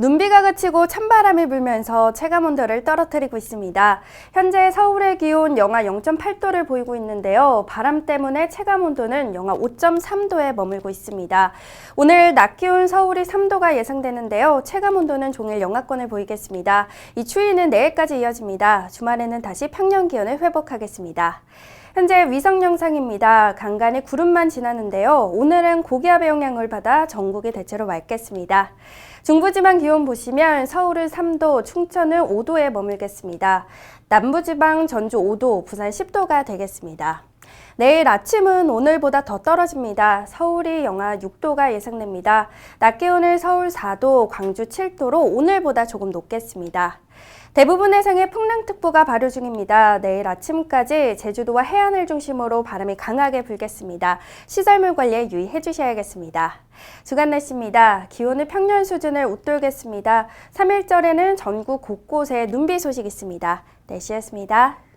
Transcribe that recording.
비가 그치고 찬바람이 불면서 체감 온도를 떨어뜨리고 있습니다. 현재 서울의 기온 영하 0.8도를 보이고 있는데요. 바람 때문에 체감 온도는 영하 5.3도에 머물고 있습니다. 오늘 낮 기온 서울이 3도가 예상되는데요. 체감 온도는 종일 영하권을 보이겠습니다. 이 추위는 내일까지 이어집니다. 주말에는 다시 평년 기온을 회복하겠습니다. 현재 위성 영상입니다. 간간히 구름만 지나는데요. 오늘은 고기압의 영향을 받아 전국이 대체로 맑겠습니다. 중부지방 기온 보시면 서울은 3도, 충청은 5도에 머물겠습니다. 남부지방 전주 5도, 부산 10도가 되겠습니다. 내일 아침은 오늘보다 더 떨어집니다. 서울이 영하 6도가 예상됩니다. 낮 기온은 서울 4도, 광주 7도로 오늘보다 조금 높겠습니다. 대부분의 생에 풍랑특보가 발효 중입니다. 내일 아침까지 제주도와 해안을 중심으로 바람이 강하게 불겠습니다. 시설물 관리에 유의해 주셔야겠습니다. 주간 날씨입니다. 기온은 평년 수준을 웃돌겠습니다. 3일절에는 전국 곳곳에 눈비 소식 있습니다. 날씨였습니다.